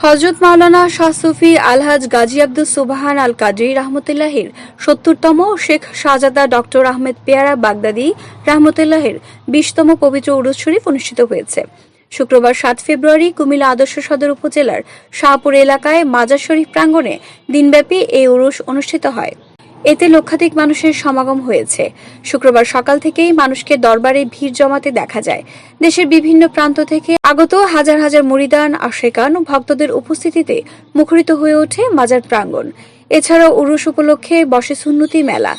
হজরত মাওলানা শাহ সুফি আলহাজ গাজী আব্দুল সুবাহান আল কাদরি রহমতুল্লাহির সত্তরতম শেখ শাহজাদা ডক্টর আহমেদ পেয়ারা বাগদাদি রহমতুল্লাহের বিশতম পবিত্র উরুজ শরীফ অনুষ্ঠিত হয়েছে। শুক্রবার সাত ফেব্রুয়ারি কুমিল্লা আদর্শ সদর উপজেলার শাহপুর এলাকায় মাজার শরীফ প্রাঙ্গণে দিনব্যাপী এই উরুস অনুষ্ঠিত হয়। এতে লক্ষাধিক মানুষের সমাগম হয়েছে। শুক্রবার সকাল থেকেই মানুষকে দরবারে ভিড় জমাতে দেখা যায়। দেশের বিভিন্ন প্রান্ত থেকে আগত হাজার হাজার মুরিদান, আশেকান ও ভক্তদের উপস্থিতিতে মুখরিত হয়ে ওঠে মাজার প্রাঙ্গণ। এছাড়াও উরুস উপলক্ষে বসে সুন্নতি মেলা।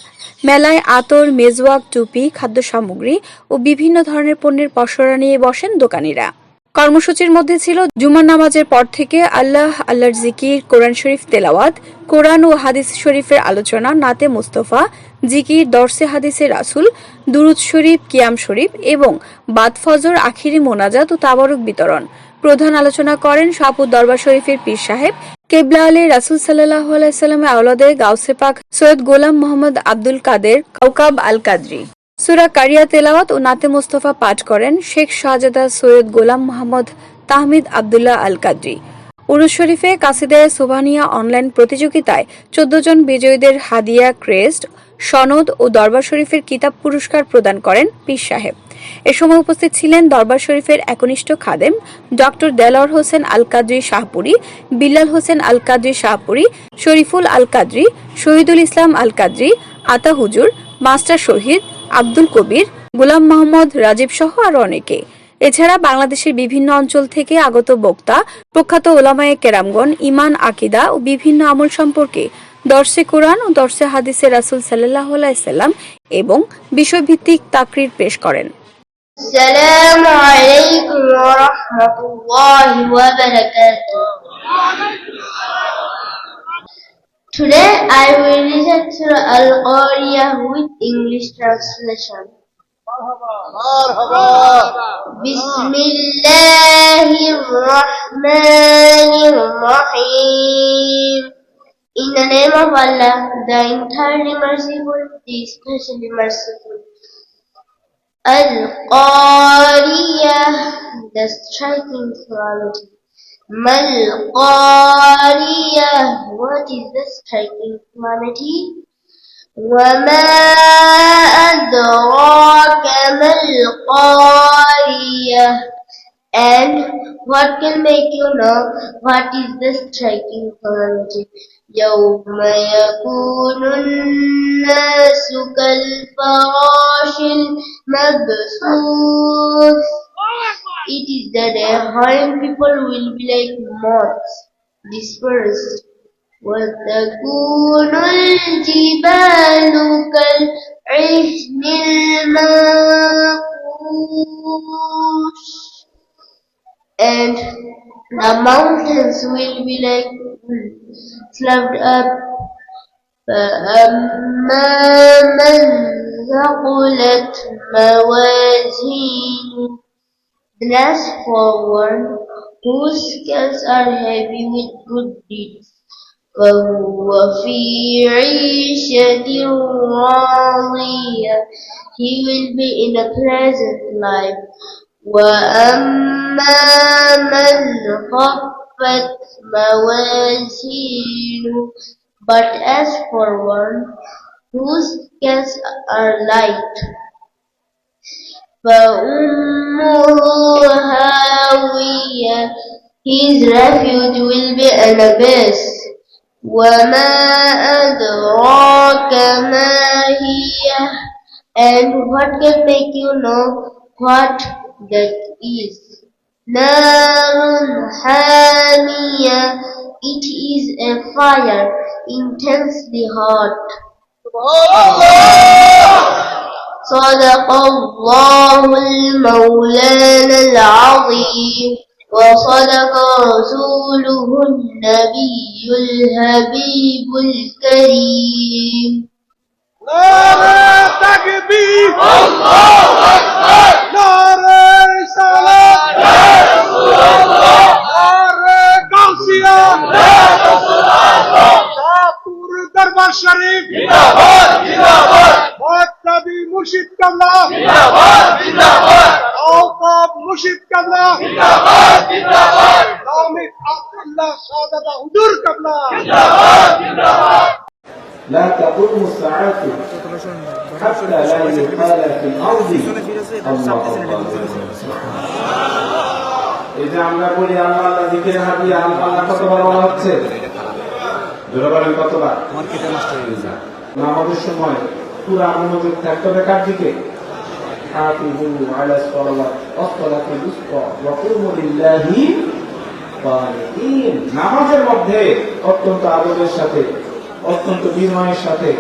মেলায় আতর, মেজওয়াক, টুপি খাদ্য সামগ্রী ও বিভিন্ন ধরনের পণ্যের পসরা নিয়ে বসেন দোকানিরা। কর্মসূচির মধ্যে ছিল জুমার নামাজের পর থেকে আল্লাহ আল্লাহর জিকির, কোরআন শরীফ তেলাওয়াত, কোরআন ও হাদিস শরীফের আলোচনা, নাতে মুস্তফা, জিকির, দর্শে হাদিসে রাসুল, দুরুদ শরীফ, কিয়াম শরীফ এবং বাদ ফজর, আখিরি মোনাজাত ও তাবারক বিতরণ। প্রধান আলোচনা করেন শাহপুর দরবার শরীফের পীর সাহেব। কেবলা আলী রাসুল সাল্লাহ আলাইসাল্লামের আওলাদে গাউসে পাক সৈয়দ গোলাম মোহাম্মদ আব্দুল কাদের কাউকাব আল কাদরি সুরা কারিয়া তেলাওয়াত ও নাতে মোস্তফা পাঠ করেন শেখ শাহজাদা সৈয়দ গোলাম মোহাম্মদ তাহমিদ আবদুল্লাহ আল কাদ্রি উরুজ শরীফে কাসিদায় সুবানিয়া অনলাইন প্রতিযোগিতায় চোদ্দ জন বিজয়ীদের হাদিয়া ক্রেস্ট, সনদ ও দরবার শরীফের কিতাব পুরস্কার প্রদান করেন পীর সাহেব। এ সময় উপস্থিত ছিলেন দরবার শরীফের একনিষ্ঠ খাদেম, ডক্টর দেলর হোসেন আল কাদ্রি শাহপুরি, বিল্লাল হোসেন আল কাদরি শাহপুরি, শরীফুল আল কাদ্রি শহীদুল ইসলাম আল কাদ্রি আতা হুজুর, মাস্টার শহীদ আব্দুল কবির গোলাম মোহাম্মদ রাজীব সহ আরো অনেকে এছাড়া বাংলাদেশের বিভিন্ন অঞ্চল থেকে আগত বক্তা প্রখ্যাত ওলামায়ে কেরামগণ ইমান আকিদা ও বিভিন্ন আমল সম্পর্কে দর্শে কোরআন ও দর্শে হাদিসে রাসুল সাল্লাহ সাল্লাম এবং বিষয়ভিত্তিক তাকরির পেশ করেন السلام عليكم ورحمة الله وبركاته. Today I will listen to Al-Qariya with English translation. بسم الله الرحمن الرحيم In the name of Allah, the entirely merciful, the especially merciful. Al-Qariya, the striking calamity. Mal-Qariya, what is the striking calamity? وما أدراك ما القارية and what can make you know what is the striking calamity يوم يكون الناس كالفراش المبثوث It is the day when people will be like moths dispersed وتكون الجبال كالعهن المنفوش and the mountains will be like slaved up فأما من ثقلت موازينه Then as for one whose scales are heavy with good deeds فهو في عيشة راضية He will be in a pleasant life وأما من خفت موازينه But as for one whose scales are light فأمه هاوية His refuge will be an abyss وما أدراك ما هي And what can make you know what that is? نار حامية It is a fire intensely hot. صدق الله المولانا العظيم وصدق رسوله النبي الحبيب الكريم. لا تكبير لا تقوم الساعة حتى لا يقال في الأرض الله এই যে আমরা বলি আল্লাহ আল্লাহ দিকে হাবি আল্লাহ আল্লাহ কতবার বলা হচ্ছে জোরে বলেন কতবার নামাজের সময় পুরা মনোযোগ থাকতে হবে কার দিকে حافظوا على الصلوات والصلاة الوسطى وقوموا لله قانتين নামাজের মধ্যে অত্যন্ত আদরের সাথে অত্যন্ত বিনয়ের সাথে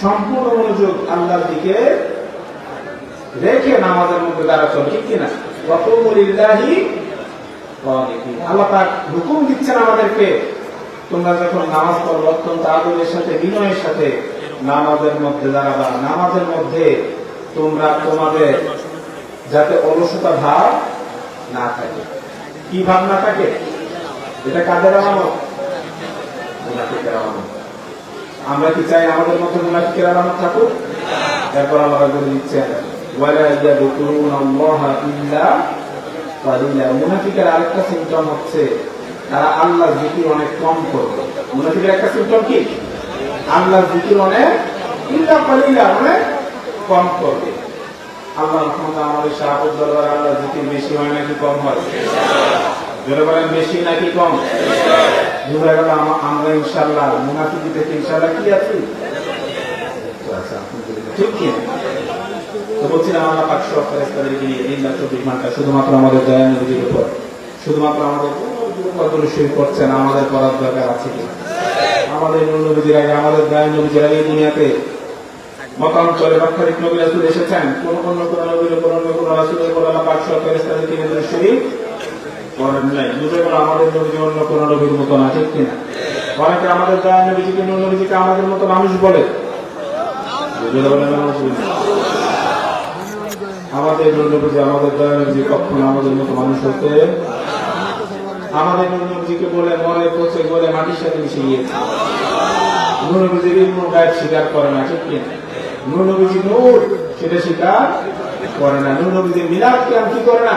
সম্পূর্ণ মনোযোগ আল্লাহর দিকে রেখে নামাজের মধ্যে দাঁড়াতে ঠিক কিনা? ওয়াকুমুলিল্লাহি। আল্লাহ পাক হুকুম দিচ্ছেন আমাদেরকে, তোমরা যখন নামাজ পড়ো, অত্যন্ত আদরের সাথে, বিনয়ের সাথে নামাজের মধ্যে দাঁড়াবা। নামাজের মধ্যে তোমরা তোমাদের যাতে অলসতা ভাব না থাকে। কি ভাব না থাকে? এটা কাদের আলামত আমরা কি চাই আমাদের মধ্যে মুনাফিকের আলামত থাকুক এরপর আল্লাহ বলে দিচ্ছেন, ওয়ালা ইয়াদকুরুনা আল্লাহা ইল্লা কালিলা মুনাফিকের আরেকটা সিম্পটম হচ্ছে, তারা আল্লাহ জিকির অনেক কম করবে। মুনাফিকের একটা সিম্পটম কি? আল্লাহ জিকির অনেক ইল্লা কালিলা অনেক কম করবে। আল্লাহ আমাদের শাহাবুদ দরবার আল্লাহ জিকির বেশি হয় নাকি কম হয়? জোরে বলেন বেশি নাকি কম? বুঝা গেল আম- আমরা ইনশাল্লাহ মুনাফিকি থেকে ইনশাল্লাহ কি আছি? আচ্ছা, ঠিক কি? এই না শুধুমাত্র আমাদের শুধুমাত্র আমাদের কদর শুরু করছেন আমাদের করার দরকার আছে আমাদের নবীজির আগে আমাদের দয়া নবীজির আগে দুনিয়াতে মতান্তরে লক্ষাধিক নবী রাসূল এসেছেন। কোন কোন নবীর উপর অন্য কোন রাসূলের নিয়ে শরীর করেন নাই বুঝে আমাদের নবীজি অন্য কোন নবীর মতো না ঠিক কিনা? অনেকে আমাদের দয়া নবীজিকে নূর নবীজিকে আমাদের মতো মানুষ বলে। আমাদের নবীজি আমাদের দয়া নবীজি কখনো আমাদের মতো মানুষ হতে আমাদের নবীজিকে বলে মরে, পচে বলে মাটির সাথে মিশে গিয়েছে। নবীজির ইলমু গায়েব স্বীকার করে না, ঠিক কিনা? নবীজি নূর, সেটা স্বীকার করে না। নূর নবীজির মিলাদ কি করে না?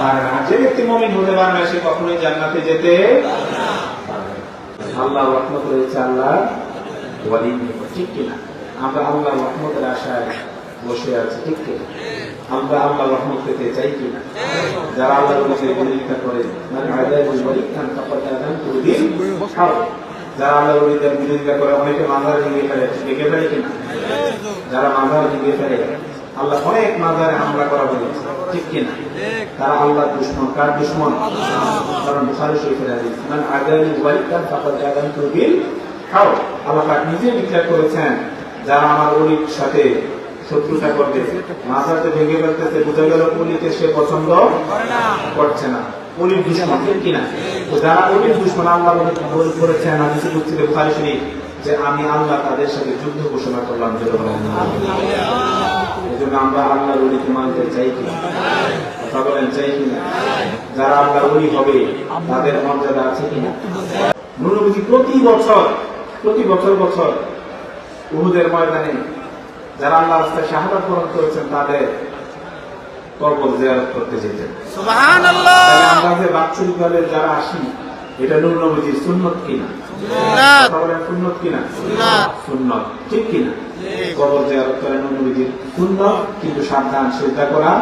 পারে না যে ব্যক্তি মুমিন হতে পারে না সে কখনোই জান্নাতে যেতে আল্লাহ রহমত রয়েছে আল্লাহ ঠিক কিনা? আমরা আল্লাহ রহমতের আশায় বসে আছি, ঠিক কিনা? আমরা আল্লাহ রহমত পেতে চাই কিনা? যারা আল্লাহ রহমতের বিরোধিতা করে মানে আদায় খান কাপড় আদান যারা আল্লাহ রহমতের বিরোধিতা করে, অনেকে মাজার ভেঙে ফেলে ভেঙে ফেলে কিনা? যারা মাজার ভেঙে ফেলে, আল্লাহ অনেক মাজারে হামলা করা বলেছে, ঠিক কিনা? তারা আল্লাহ দুশ্মন, কার দুশ্মন? কারণ বুখারি শরীফের হাদিস, মান আদানি ওয়ালিকান ফাকাদ আদানতু বিল আল্লাহ পাক নিজে করেছেন, যারা আমার অলির সাথে শত্রুতা করবে মাজারতে ভেঙে ফেলতেছে, বোঝা গেল অলিকে সে পছন্দ করছে না। অলির দুশ্মন কিনা? তো যারা অলির দুশ্মন, আল্লাহ করেছেন, হাদিসে শরীফ, যে আমি আল্লাহ তাদের সাথে যুদ্ধ ঘোষণা করলাম এই আমরা আল্লাহর অলিকে মানতে চাই কি কথা বলেন চাই কিনা? যারা আল্লাহর অলি হবে তাদের মর্যাদা আছে কিনা? নুরনবীজি প্রতি বছর প্রতি বছর বছর উহুদের ময়দানে যারা আল্লাহ রাস্তায় শাহাদাত বরণ করেছেন তাদের কবর জিয়ারত করতে যেতেন। আমরা যারা আসি এটা নূর নবীজির সুন্নত কিনা? সুন্নত। কিনা? সুন্নত। ঠিক কিনা? কবর জিয়ারত করে নূর নবীজির সুন্নত কিন্তু সাবধান শ্রদ্ধা করা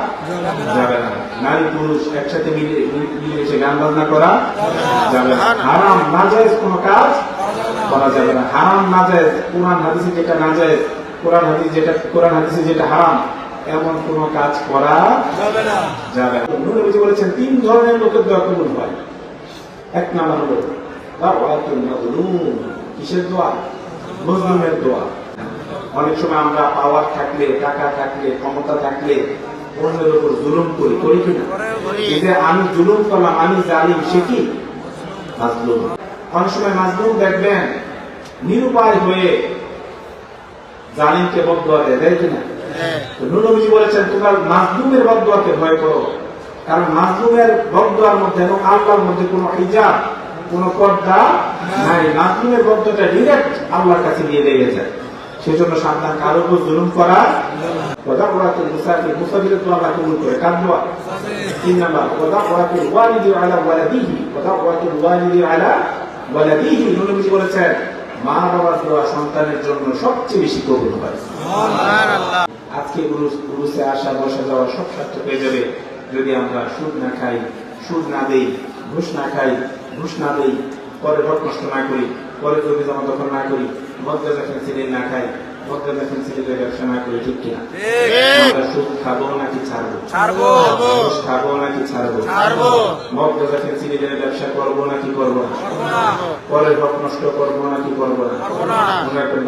যাবে না। নারী পুরুষ একসাথে মিলে মিলেমিশে গান বাজনা করা যাবে না। হারাম। নাজায়েজ কোনো কাজ করা যাবে না। হারাম নাজায়েজ কোরআন হাদিসে যেটা নাজায়েজ কোরআন হাদিস যেটা কোরআন হাদিসে যেটা হারাম এমন কোন কাজ করা যাবে না। নূর নবীজি বলেছেন তিন ধরনের লোকের দোয়া কবুল হয়। এক নাম্বার হলো কিসের দোয়া? মজলুমের দোয়া। অনেক সময় আমরা পাওয়ার থাকলে টাকা থাকলে ক্ষমতা থাকলে অন্যের উপর জুলুম করি করি কিনা? যে আমি জুলুম করলাম আমি জালিম সে কি? মাজলুম। অনেক সময় মাজলুম দেখবেন নিরুপায় হয়ে জালিমকে বদুয়া দেয় দেয় কিনা? তো নুনবীজি বলেছেন তোমরা মাজলুমের বদুয়াকে ভয় করো। কারণ মাজলুমের বদুয়ার মধ্যে এবং আল্লাহর মধ্যে কোনো হিজাব কোনো পর্দা নাই। মাজলুমের বদুয়াটা ডিরেক্ট আল্লাহর কাছে নিয়ে লেগে যায়। সেজন্য সন্তান কারও উপর জুলুম করা কথা মুসাফির। মুসাফিরের তো আল্লাহ কবুল করে। কার দোয়া? তিন নাম্বার কথা ওয়ালিদি আলা ওয়ালাদিহি। কথা ওয়ালিদি আলা ওয়ালাদিহি। বলেছেন মা বাবার দোয়া সন্তানের জন্য সবচেয়ে বেশি কবুল হয়। আজকে উরুসে আসা বসা যাওয়া সব সার্থক হয়ে যাবে। যদি আমরা সুদ না খাই সুদ না দেই ঘুষ না খাই ঘুষ না দেই পরে ভোট নষ্ট না করি পরে জমি জমা দখল না করি মদ্রাজা ফেন্সিলিন না খাই মদ্রাজা ফেন্সিলিনের ব্যবসা না করি ঠিক কিনা? আমরা সুদ খাব নাকি ছাড়বো? ছাড়বো। ঘুষ খাব নাকি ছাড়বো? ছাড়বো। মদ্রাজা ফেন্সিলিনের ব্যবসা করব নাকি করব না? পরে ভোট নষ্ট করব নাকি করব না? না। মনে রাখবেন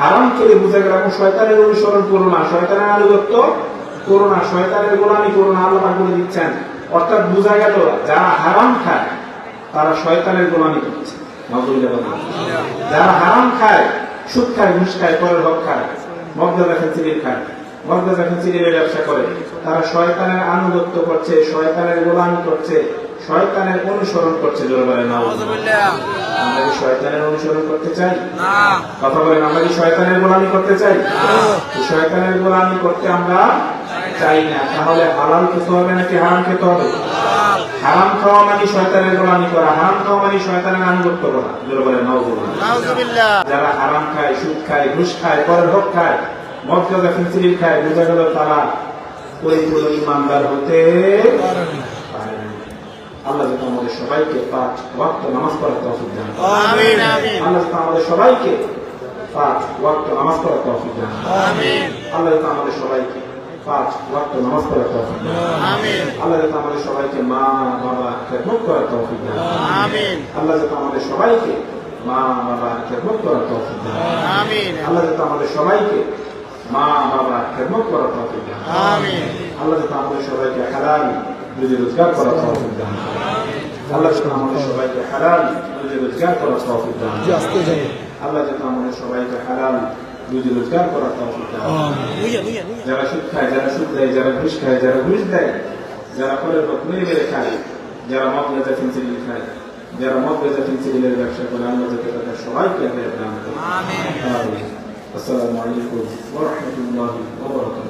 হারাম খেলে বুঝে এখন শয়তানের অনুসরণ করো না। শয়তানের আনুগত্য করো না। শয়তানের গোলামি করো না, আল্লাহ বলে দিচ্ছেন। অর্থাৎ বোঝা গেল, যারা হারাম খায়, তারা শয়তানের গোলামি করছে। যারা হারাম খায়, সুদ খায়, ঘুষ খায়, পরের হক খায়, মগদা দেখেন চিনির খায়, মগদা দেখেন চিনির ব্যবসা করে, তারা শয়তানের আনুগত্য করছে, শয়তানের গোলামি করছে। শয়তানের অনুসরণ করছে জোর বলে না আমরা কি শয়তানের অনুসরণ করতে চাই? কথা বলেন আমরা কি শয়তানের গোলামি করতে চাই? শয়তানের গোলামি করতে আমরা চাই না। তাহলে হালাল খেতে হবে নাকি হারাম খেতে হবে? হারাম। খাওয়া মানে শয়তানের গোলামি করা হারাম খাওয়া মানে শয়তানের আনুগত্য করা জোর বলে নাও যারা হারাম খায় সুদ খায় ঘুষ খায় পরের হক খায় মদ গাঁজা ফিনসিলিন খায় বোঝা গেল তারা পরিপূর্ণ ইমানদার হতে পারে। আল্লাহ যাতে আমাদের সবাইকে পাঁচ ওয়াক্ত নামাজ পড়ার তৌফিক দান আল্লাহ যাতে আমাদের সবাইকে পাঁচ ওয়াক্ত নামাজ পড়ার তৌফিক দান আল্লাহ যাতে আমাদের সবাইকে পাঁচ ওয়াক্ত নামাজ পড়ার তৌফিক দান আল্লাহ আমাদের সবাইকে মা বাবা খেদমত করার তৌফিক দান। আল্লাহ আমাদের সবাইকে মা বাবা খেদমত করার তৌফিক দান আল্লাহ আমাদের সবাইকে মা বাবা খেদমত করার তৌফিক দান আল্লাহ আমাদের সবাইকে হালাল রুজি রোজগার করার তৌফিক দান করেন। আল্লাহ যাতে আমাদের সবাইকে হালাল রুজি রোজগার করার তৌফিক দান করেন। আল্লাহ যাতে আমাদের সবাইকে হালাল রুজি রোজগার করার তৌফিক দান করেন। যারা সুদ খায় যারা সুদ দেয় যারা ঘুষ খায় যারা ঘুষ দেয় যারা ফলের পথ মেরে মেরে খায় যারা মদ গেজা ফিনসিলিল খায় যারা মদ গেজা ফিনসিলিলের ব্যবসা করে আল্লাহ যাতে তাদের সবাইকে হেদায়েত দান করেন। আমিন آمين. السلام عليكم ورحمة الله وبركاته